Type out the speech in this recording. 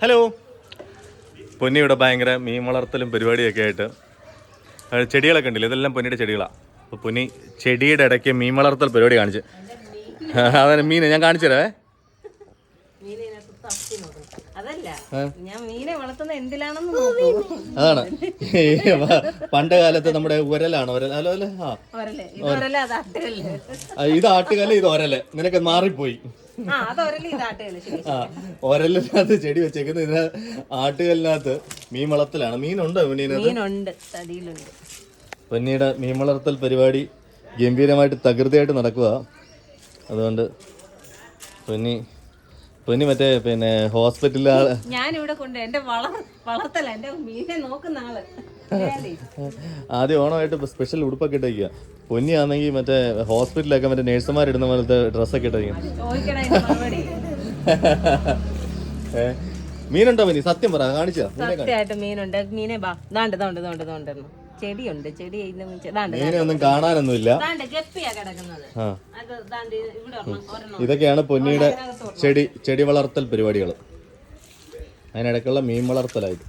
Hello പൊന്നി ഇവിടെ ഭയങ്കര മീൻ വളർത്തലും പരിപാടിയൊക്കെ ആയിട്ട്. ചെടികളൊക്കെ ഉണ്ടല്ലോ ഇതെല്ലാം പൊന്നിയുടെ ചെടികളാണ് അപ്പോൾ പൊന്നി ചെടിയുടെ ഇടയ്ക്ക് മീൻ വളർത്തൽ പരിപാടി കാണിച്ച്. അതാണ് മീൻ ഞാൻ കാണിച്ചു തരാവേ. അതാണ്. പണ്ട് കാലത്ത് നമ്മുടെ ഉരലാണ് അല്ലേ ആ, ഇത് ആട്ടുകല്ല്. ഇത് ഒരൽ നിനക്ക് മാറിപ്പോയി. ഒരലിനകത്ത് ചെടി വെച്ചേക്കുന്നത് ഇതിന് ആട്ടുകല്ലിനകത്ത് മീൻ വളർത്തലാണ്. മീനുണ്ടോ മീനുണ്ട് പൊന്നിയുടെ മീൻ വളർത്തൽ പരിപാടി ഗംഭീരമായിട്ട് തകൃതിയായിട്ട് നടക്കുക അതുകൊണ്ട് പൊന്നി പൊന്നി മറ്റേ പിന്നെ ഹോസ്പിറ്റലിൽ ഞാനിവിടെ കൊണ്ട് എന്റെ വള വളർത്തല. എന്റെ മീനെ നോക്കുന്ന ആൾ. ആദ്യം ഓണമായിട്ട് സ്പെഷ്യൽ ഉടുപ്പൊക്കെ ഇട്ടേക്കുക പൊന്നിയാണെങ്കിൽ മറ്റേ ഹോസ്പിറ്റലിലൊക്കെ മറ്റേ നേഴ്സുമാർ ഇടുന്ന പോലത്തെ ഡ്രസ്സൊക്കെ ഇട്ടേക്ക മീനുണ്ടോ മീനി? സത്യം പറ കാണിച്ചാ. സത്യമായിട്ട് മീനുണ്ട്. മീനെ ബാ. ദാണ്ട് ദാണ്ട് ദാണ്ട് ദാണ്ട്. ചെടിയുണ്ട്. ചെടി കാണാനൊന്നുമില്ല. ഇതൊക്കെയാണ് പൊന്നിയുടെ ചെടി ചെടി വളർത്തൽ പരിപാടികൾ അതിനിടയ്ക്കുള്ള മീൻ വളർത്തലായിട്ട്